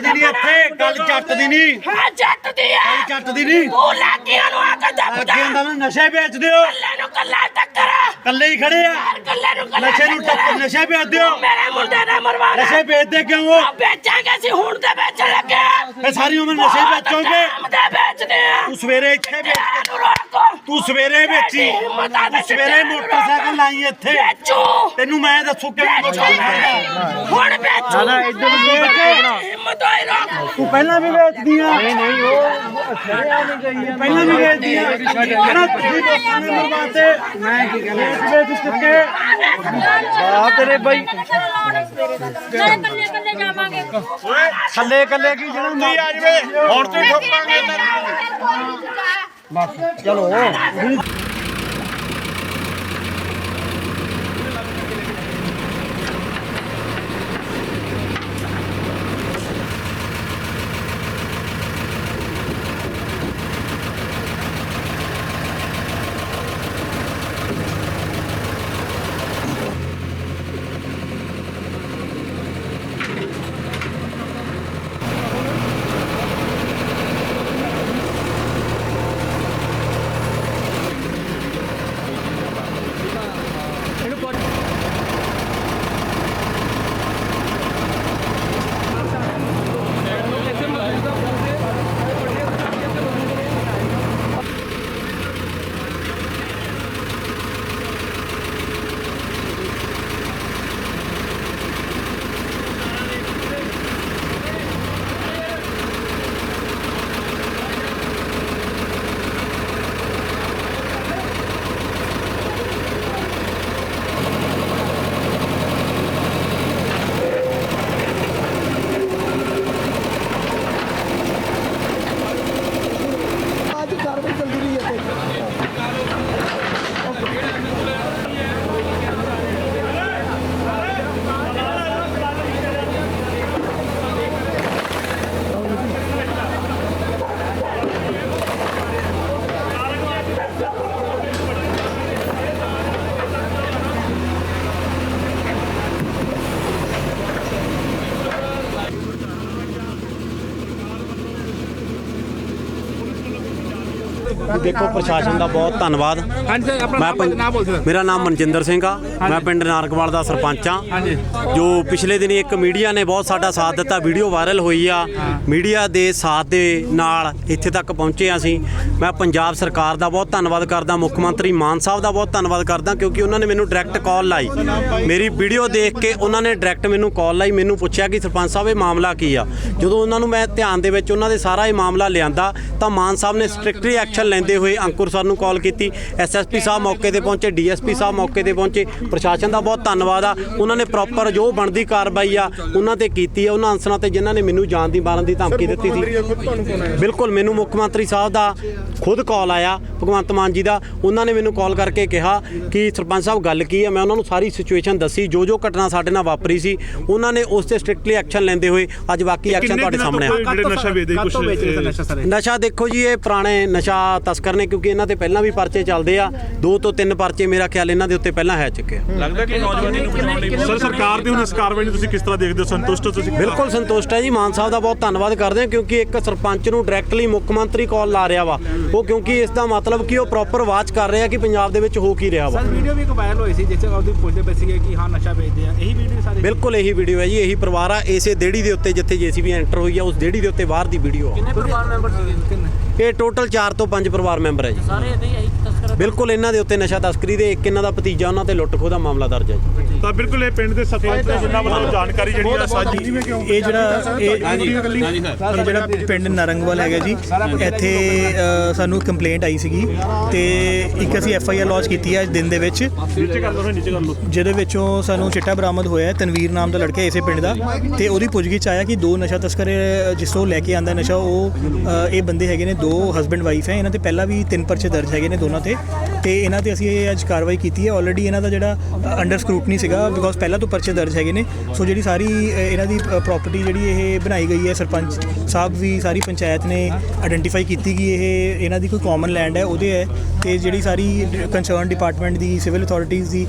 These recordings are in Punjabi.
ਦੀ ਨਹੀਂ ਇੱਥੇ ਗੱਲ ਜੱਟ ਦੀ ਨਹੀਂ। ਹਾਂ ਜੱਟ ਦੀ ਆ। ਜੱਟ ਦੀ ਨਹੀਂ। ਤੂੰ ਲਾਗੀਆਂ ਨੂੰ ਆ ਕੇ ਦੱਬਦਾ ਅੱਗੇ ਹੁੰਦਾ ਨਾ ਨਸ਼ੇ ਵੇਚਦੇ ਹੋ ਕੱਲੇ ਨੂੰ ਕੱਲਾ ਟੱਕਰ। ਕੱਲੇ ਹੀ ਖੜੇ ਆ। ਕੱਲੇ ਨੂੰ ਕੱਲਾ ਨਸ਼ੇ ਨੂੰ ਟੱਕਰ। ਨਸ਼ੇ ਵੇਚਦੇ ਹੋ ਮੇਰੇ ਮੁੰਡੇ ਨੇ ਮਰਵਾਣਾ ਨਸ਼ੇ ਵੇਚਦੇ ਕਿਉਂ ਹੋ? ਆ ਵੇਚਾਂਗੇ ਅਸੀਂ ਹੁਣ ਤੇ ਵੇਚਣ ਲੱਗੇ। ਇਹ ਸਾਰੀ ਉਮਰ ਨਸ਼ੇ ਵੇਚੋਗੇ। ਵੇਚਦੇ ਆ। ਤੂੰ ਸਵੇਰੇ ਇੱਥੇ ਵੇਚ ਤੂੰ ਸਵੇਰੇ ਵੇਚੀ। ਤੂੰ ਸਵੇਰੇ ਮੋਟਰਸਾਈਕਲ ਲਾਈ ਇੱਥੇ। ਵੇਚੋ। ਤੈਨੂੰ ਮੈਂ ਦੱਸੂ ਕਿਵੇਂ ਵੇਚੂਗਾ ਹੁਣ ਵੇਚੋ। ਨਾ ਇੱਧਰ ਵੇਚ ਹਿੰਮਤ ਹੋਈ ਰੋਕ ਤੂੰ ਪਹਿਲਾਂ ਵੀ ਵੇਚਦੀ ਆ ਨਹੀਂ ਨਹੀਂ ਉਹ ਛੜਿਆ ਨਹੀਂ ਗਈ ਆ ਪਹਿਲਾਂ ਵੀ ਵੇਚਦੀ ਆ ਕਹਿੰਦਾ ਤੁਸੀਂ ਲੋਕਾਂ ਨੇ ਮਰਵਾਤੇ। ਮੈਂ ਕੀ ਕਹਿੰਦਾ ਵੇਚ ਵੇਚ ਚੁੱਕੇ ਆ ਤੇਰੇ ਬਾਈ। ਕੱਲੇ ਕੱਲੇ ਜਾਵਾਂਗੇ। ਥੱਲੇ ਕੱਲੇ ਕੀ ਜਿਹੜਾ ਨਹੀਂ ਆ ਜਵੇ। ਹੁਣ ਤੇ ਠੋਕਾਂਗੇ ਚਲੋ। ਦੇਖੋ ਪ੍ਰਸ਼ਾਸਨ ਦਾ ਬਹੁਤ ਧੰਨਵਾਦ। ਹਾਂਜੀ ਆਪਣਾ ਮੈਂ ਨਾਮ ਬੋਲ ਸਕਦੇ ਮੇਰਾ ਨਾਮ ਮਨਜਿੰਦਰ ਸਿੰਘ ਆ। ਮੈਂ ਪਿੰਡ ਨਾਰਕਵਾਲ ਦਾ ਸਰਪੰਚ ਆ। ਹਾਂਜੀ। ਜੋ ਪਿਛਲੇ ਦਿਨੀ ਇੱਕ ਮੀਡੀਆ ਨੇ ਬਹੁਤ ਸਾਡਾ ਸਾਥ ਦਿੱਤਾ ਵੀਡੀਓ ਵਾਇਰਲ ਹੋਈ ਆ। ਮੀਡੀਆ ਦੇ ਸਾਥ ਦੇ ਨਾਲ ਇੱਥੇ ਤੱਕ ਪਹੁੰਚੇ ਹਾਂ ਅਸੀਂ। ਮੈਂ ਪੰਜਾਬ ਸਰਕਾਰ ਦਾ ਬਹੁਤ ਧੰਨਵਾਦ ਕਰਦਾ ਮੁੱਖ ਮੰਤਰੀ ਮਾਨ ਸਾਹਿਬ ਦਾ ਬਹੁਤ ਧੰਨਵਾਦ ਕਰਦਾ ਕਿਉਂਕਿ ਉਹਨਾਂ ਨੇ ਮੈਨੂੰ ਡਾਇਰੈਕਟ ਕਾਲ ਲਾਈ। ਮੇਰੀ ਵੀਡੀਓ ਦੇਖ ਕੇ ਉਹਨਾਂ ਨੇ ਡਾਇਰੈਕਟ ਮੈਨੂੰ ਕਾਲ ਲਾਈ ਮੈਨੂੰ ਪੁੱਛਿਆ ਕਿ ਸਰਪੰਚ ਸਾਹਿਬ ਇਹ ਮਾਮਲਾ ਕੀ ਆ? ਜਦੋਂ ਉਹਨਾਂ ਨੂੰ ਮੈਂ ਧਿਆਨ ਦੇ ਵਿੱਚ ਉਹਨਾਂ ਦੇ ਸਾਰਾ ਇਹ ਮਾਮਲਾ ਲਿਆਂਦਾ ਤਾਂ ਮਾਨ ਸਾਹਿਬ ਨੇ ਸਟ੍ਰਿਕਟਲੀ ਐਕਸ਼ਨ ਲੈਂਦੇ ਹੋਏ ਅੰਕੁਰ ਸਰ ਨੂੰ ਕਾਲ ਕੀਤੀ। ਐਸਐਸਪੀ ਸਾਹਿਬ ਮੌਕੇ ਤੇ ਪਹੁੰਚੇ ਡੀਐਸਪੀ ਸਾਹਿਬ ਮੌਕੇ ਤੇ ਪਹੁੰਚੇ। ਪ੍ਰਸ਼ਾਸਨ ਦਾ ਬਹੁਤ ਧੰਨਵਾਦ ਆ। ਉਹਨਾਂ ਨੇ ਪ੍ਰੋਪਰ ਜੋ ਬਣਦੀ ਕਾਰਵਾਈ ਆ ਉਹਨਾਂ ਤੇ ਕੀਤੀ ਆ। ਉਹਨਾਂ ਅਨਸਰਾਂ ਤੇ ਜਿਨ੍ਹਾਂ ਨੇ ਮੈਨੂੰ ਜਾਨ ਦੀ ਮਾਰਨ ਦੀ ਧਮਕੀ ਦਿੱਤੀ ਸੀ। ਬਿਲਕੁਲ ਮੈਨੂੰ ਮੁੱਖ ਮੰਤਰੀ ਸਾਹਿਬ ਦਾ ਖੁਦ ਕਾਲ ਆਇਆ ਭਗਵੰਤ ਮਾਨ ਜੀ ਦਾ। ਉਹਨਾਂ ਨੇ ਮੈਨੂੰ ਕਾਲ ਕਰਕੇ ਕਿਹਾ ਕਿ ਸਰਪੰਚ ਸਾਹਿਬ ਗੱਲ ਕੀ ਹੈ ਮੈਂ ਉਹਨਾਂ ਨੂੰ ਸਾਰੀ ਸਿਚੁਏਸ਼ਨ ਦੱਸੀ। ਜੋ ਜੋ ਘਟਨਾ ਸਾਡੇ ਨਾਲ ਵਾਪਰੀ ਸੀ ਉਹਨਾਂ ਨੇ ਉਸ ਤੇ ਸਟ੍ਰਿਕਟਲੀ ਐਕਸ਼ਨ ਲੈਂਦੇ ਹੋਏ ਅੱਜ ਬਾਕੀ ਐਕਸ਼ਨ ਤੁਹਾਡੇ ਸਾਹਮਣੇ ਆ। ਵੇਚਦੇ ਕੁਝ ਨਸ਼ਾ ਦੇਖੋ ਜੀ ਇਹ ਪੁਰਾਣੇ ਨਸ਼ਾ ਤਸਕਰ ਨੇ ਕਿਉਂਕਿ ਇਹਨਾਂ ਤੇ ਪਹਿਲਾਂ ਵੀ ਪਰਚੇ ਚੱਲਦੇ ਆ। ਦੋ ਤੋਂ ਤਿੰਨ ਪਰਚੇ ਮੇਰਾ ਖਿਆਲ ਇਹਨਾਂ ਦੇ ਉੱਤੇ ਪਹਿਲਾਂ ਹੈ ਚੁੱਕੇ ਆ। ਲੱਗਦਾ ਕਿ ਨੌਜਵਾਨੀ ਨੂੰ ਬਚਾਉਣ ਲਈ ਸਰ ਸਰਕਾਰ ਦੀ ਹੁਣ ਇਸ ਕਾਰਵਾਈ ਨੂੰ ਤੁਸੀਂ ਕਿਸ ਤਰ੍ਹਾਂ ਦੇਖਦੇ ਹੋ? ਸੰਤੁਸ਼ਟ ਹੋ ਤੁਸੀਂ? ਬਿਲਕੁਲ ਸੰਤੁਸ਼ਟ ਹੈ ਜੀ। ਮਾਨ ਸਾਹਿਬ ਦਾ ਬਹੁਤ ਧੰਨਵਾਦ ਕਰਦੇ ਹਾਂ ਕਿਉਂਕਿ ਇੱਕ ਸਰਪੰਚ ਨੂੰ ਡਾਇਰੈਕਟਲੀ ਮੁੱਖ ਮੰਤਰੀ ਕਾਲ ਲਾ ਰਿਹਾ ਵਾ। ਉਹ ਕਿਉਂਕਿ ਇਸ ਦਾ ਮਤਲਬ ਕਿ ਉਹ ਪ੍ਰੋਪਰ ਵਾਚ ਕਰ ਰਿਹਾ ਕਿ ਪੰਜਾਬ ਦੇ ਵਿੱਚ ਹੋ ਕੀ ਰਿਹਾ ਵਾ। ਸਰ ਵੀਡੀਓ ਵੀ ਇੱਕ ਵਾਇਰਲ ਹੋਈ ਸੀ ਜਿਸ ਚ ਉਹਦੀ ਪੁੱਛਦੇ ਪਏ ਸੀਗੇ ਕਿ ਹਾਂ ਨਸ਼ਾ ਵੇਚਦੇ ਆ। ਇਹੀ ਵੀਡੀਓ ਸਾਰੇ ਬਿਲਕੁਲ ਇਹੀ ਵੀਡੀਓ ਹੈ ਜੀ। ਇਹੀ ਪਰਿਵਾਰ ਆ ਇਸੇ ਦੇੜੀ ਦੇ ਉੱਤੇ ਜਿੱਥੇ ਜੀਸੀਬੀ ਐਂਟਰ ਹੋਈ ਆ ਉਸ ਦੇੜੀ ਦੇ ਉੱਤੇ ਬਾਹਰ ਦੀ ਵੀਡੀਓ ਆ। ਕਿੰਨੇ ਪਰਿਵਾਰ ਮੈਂਬਰ ਸੀਗੇ? ਕਿੰਨੇ? ਇਹ ਟੋਟਲ 4 ਤੋਂ 5 ਪਰਿਵਾਰ ਮੈਂਬਰ ਹੈ ਜੀ। ਸਾਰੇ ਇਦਾਂ ਹੀ ਤਸਕਰ ਬਿਲਕੁਲ ਇਹਨਾਂ ਦੇ ਉੱਤੇ ਨਸ਼ਾ ਤਸਕਰੀ ਦੇ ਇੱਕ ਇਹਨਾਂ ਦਾ ਭਤੀਜਾ ਉਹਨਾਂ ਤੇ ਲੁੱਟ ਖੋਹ ਦਾ ਮਾਮਲਾ ਦਰਜ ਹੈ ਜੀ। ਤਾਂ ਬਿਲਕੁਲ ਇਹ ਪਿੰਡ ਦੇ ਸਰਪੰਚ ਨੇ ਜਿਨ੍ਹਾਂ ਵੱਲੋਂ ਜਾਣਕਾਰੀ ਜਿਹੜੀ ਆ ਸਾਂਝੀ ਇਹ ਜਿਹੜਾ ਇਹ ਜਿਹੜਾ ਪਿੰਡ ਨਰੰਗਵਾਲ ਹੈਗਾ ਜੀ ਇੱਥੇ ਸਾਨੂੰ ਕੰਪਲੇਂਟ ਆਈ ਸੀਗੀ ਤੇ ਇੱਕ ਅਸੀਂ ਐਫ ਆਈ ਆਰ ਲੌਂਚ ਕੀਤੀ ਹੈ ਅੱਜ ਦਿਨ ਦੇ ਵਿੱਚ। ਜਿਹਦੇ ਵਿੱਚੋਂ ਸਾਨੂੰ ਚਿੱਟਾ ਬਰਾਮਦ ਹੋਇਆ ਤਨਵੀਰ ਨਾਮ ਦਾ ਲੜਕਾ ਇਸੇ ਪਿੰਡ ਦਾ। ਤੇ ਉਹਦੀ ਪੁੱਛਗਿੱਛ ਆਇਆ ਕਿ ਦੋ ਨਸ਼ਾ ਤਸਕਰ ਜਿਸ ਤੋਂ ਲੈ ਕੇ ਆਂਦਾ ਨਸ਼ਾ ਉਹ ਇਹ ਬੰਦੇ ਹੈਗੇ ਨੇ ਦੋ ਹਸਬੰਡ ਵਾਈਫ ਹੈ ਇਹਨਾਂ ਤੇ ਪਹਿਲਾਂ ਵੀ ਤਿੰਨ ਪਰਚੇ ਦਰਜ ਹੈਗੇ ਨੇ ਦੋਨਾਂ ਤੇ। ਤੇ ਇਹਨਾਂ ਤੇ ਅਸੀਂ ਇਹ ਅੱਜ ਕਾਰਵਾਈ ਕੀਤੀ ਹੈ ਆਲਰੇਡੀ ਇਹਨਾਂ ਦਾ ਜਿਹੜਾ ਅੰਡਰ ਸਕ੍ਰੂਟਨੀ ਸੀਗਾ ਹੋਏਗਾ ਬਿਕੋਜ਼ ਪਹਿਲਾਂ ਤੋਂ ਪਰਚੇ ਦਰਜ ਹੈਗੇ ਨੇ। ਸੋ ਜਿਹੜੀ ਸਾਰੀ ਇਹਨਾਂ ਦੀ ਪ੍ਰਾਪਰਟੀ ਜਿਹੜੀ ਇਹ ਬਣਾਈ ਗਈ ਹੈ ਸਰਪੰਚ ਸਾਹਿਬ ਵੀ ਸਾਰੀ ਪੰਚਾਇਤ ਨੇ ਆਇਡੈਂਟੀਫਾਈ ਕੀਤੀ ਕਿ ਇਹ ਇਹਨਾਂ ਦੀ ਕੋਈ ਕਾਮਨ ਲੈਂਡ ਹੈ ਉਹਦੇ ਹੈ। ਤੇ ਜਿਹੜੀ ਸਾਰੀ ਕੰਸਰਨ ਡਿਪਾਰਟਮੈਂਟ ਦੀ ਸਿਵਲ ਅਥਾਰਟੀਆਂ ਦੀ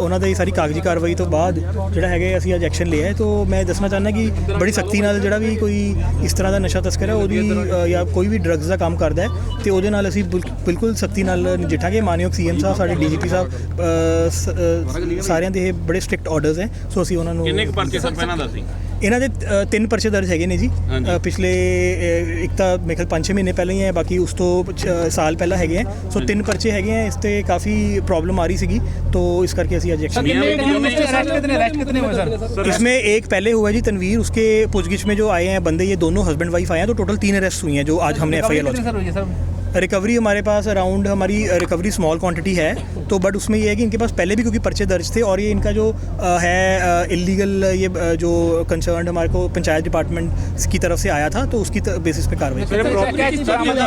ਉਹਨਾਂ ਦਾ ਇਹ ਸਾਰੀ ਕਾਗਜ਼ੀ ਕਾਰਵਾਈ ਤੋਂ ਬਾਅਦ ਜਿਹੜਾ ਹੈਗਾ ਅਸੀਂ ਅੱਜ ਐਕਸ਼ਨ ਲਿਆ ਹੈ। ਤੋਂ ਮੈਂ ਦੱਸਣਾ ਚਾਹੁੰਦਾ ਕਿ ਬੜੀ ਸਖਤੀ ਨਾਲ ਜਿਹੜਾ ਵੀ ਕੋਈ ਇਸ ਤਰ੍ਹਾਂ ਦਾ ਨਸ਼ਾ ਤਸਕਰ ਹੈ ਉਹਦੀ ਜਾਂ ਕੋਈ ਵੀ ਡਰੱਗਸ ਦਾ ਕੰਮ ਕਰਦਾ ਹੈ ਤੇ ਉਹਦੇ ਨਾਲ ਅਸੀਂ ਬਿਲ- ਬਿਲਕੁਲ ਸਖਤੀ ਨਾਲ ਨਜਿੱਠਾਂਗੇ। ਮਾਨਯੋਗ ਸੀਐਮ ਸਾਹਿਬ ਸਾਡੇ ਡੀਜੀਪੀ ਸਾਹਿਬ ਅ, ਸ- ਸਾਰਿਆਂ ਦੇ ਇਹ ਬੜੇ ਸਟ੍ਰਿਕਟ ਆਰਡਰਸ ਹੈ ਸੋ ਅਸੀਂ ਉਹਨਾਂ ਨੂੰ ਕਿੰਨੇ ਕੁ ਪਰਚੇ ਸਰ ਪਹਿਲਾਂ ਦੱਸੀ ਇਹਨਾਂ ਦੇ ਅ, ਤਿੰਨ ਪਰਚੇ ਦਰਜ ਹੈਗੇ ਨੇ ਜੀ ਅ, ਪਿਛਲੇ ਅ, ਇੱਕ ਤਾਂ ਮੇਰੇ ਖਿਆਲ 5-6 ਮਹੀਨੇ ਪਹਿਲਾਂ ਹੀ ਹੈ ਬਾਕੀ ਉਸ ਤੋਂ ਅ, ਸਾਲ ਪਹਿਲਾਂ ਹੈਗੇ ਹੈ ਸੋ ਤਿੰਨ ਪਰਚੇ ਹੈਗੇ ਹੈ ਇਸ ਤੇ ਕਾਫੀ ਪ੍ਰੋਬਲਮ ਆ ਰਹੀ ਸੀਗੀ तो इस करके ਅਸੀਂ ਅੱਜ एक्शन इसमें एक पहले हुआ है जी तनवीर उसके पूछगिछ में जो आए हैं बंदे ये दोनों हस्बैंड वाइफ आए हैं तो टोटल तीन अरेस्ट हुई हैं जो आज हमने एफ आई रिकवरी हमारे पास अराउंड हमारी रिकवरी स्मॉल क्वांटिटी है तो बट उसमें ये है कि इनके पास पहले भी क्योंकि पर्चे दर्ज थे और ये इनका जो अ, है इलीगल ये अ, जो कंसर्न हमारे को पंचायत डिपार्टमेंट की तरफ से आया था तो उसकी बेसिस पे कार्रवाई की।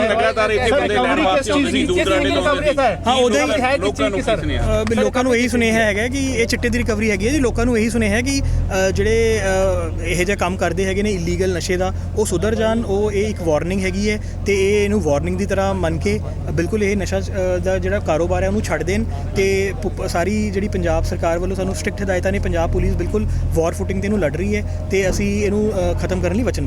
ਲਗਾਤਾਰ ਇੱਥੇ ਬੰਦੇ ਲੈਣ ਵਾਸਤੇ ਆਉਂਦੇ ਸੀ ਦੂਰ ਦਰਾਡੇ ਤੋਂ ਆਉਂਦੇ ਸੀ ਹਾਂ ਉਹਦੇ ਹੀ ਲੋਕਾਂ ਨੂੰ ਕਿਸ ਨੇ ਅ, ਵੀ ਲੋਕਾਂ ਨੂੰ ਇਹੀ ਸੁਨੇਹਾ ਹੈਗਾ ਕਿ ਇਹ ਚਿੱਟੇ ਦੀ ਰਿਕਵਰੀ ਹੈਗੀ ਹੈ ਜੀ ਲੋਕਾਂ ਨੂੰ ਇਹੀ ਸੁਨੇਹਾ ਹੈ ਕਿ ਅ, ਜਿਹੜੇ ਅ, ਇਹੋ ਜਿਹਾ ਕੰਮ ਕਰਦੇ ਹੈਗੇ ਨੇ ਇਲੀਗਲ ਨਸ਼ੇ ਦਾ ਉਹ ਸੁਧਰ ਜਾਣ ਉਹ ਇਹ ਇੱਕ ਵਾਰਨਿੰਗ ਹੈਗੀ ਹੈ ਤੇ ਇਹ ਇਹਨੂੰ ਵਾਰਨਿੰਗ ਦੀ ਤਰ੍ਹਾਂ ਮੰਨ ਕੇ ਬਿਲਕੁਲ ਇਹ ਨਸ਼ਾ ਅ, ਦਾ ਜਿਹੜਾ ਕਾਰੋਬਾਰ ਹੈ ਉਹਨੂੰ ਛੱਡ ਦੇਣ ਤੇ ਪੁ- ਸਾਰੀ ਜਿਹੜੀ ਪੰਜਾਬ ਸਰਕਾਰ ਵੱਲੋਂ ਸਾਨੂੰ ਸਟ੍ਰਿਕਟ ਹਦਾਇਤਾਂ ਨੇ, ਪੰਜਾਬ ਪੁਲਿਸ ਬਿਲਕੁਲ ਵਾਰ ਫੁਟਿੰਗ ਤੇ ਇਹਨੂੰ ਲੜ ਰਹੀ ਹੈ ਤੇ ਅਸੀਂ ਇਹਨੂੰ ਖਤਮ ਕਰਨ ਲਈ ਵਚਨਬੱਧ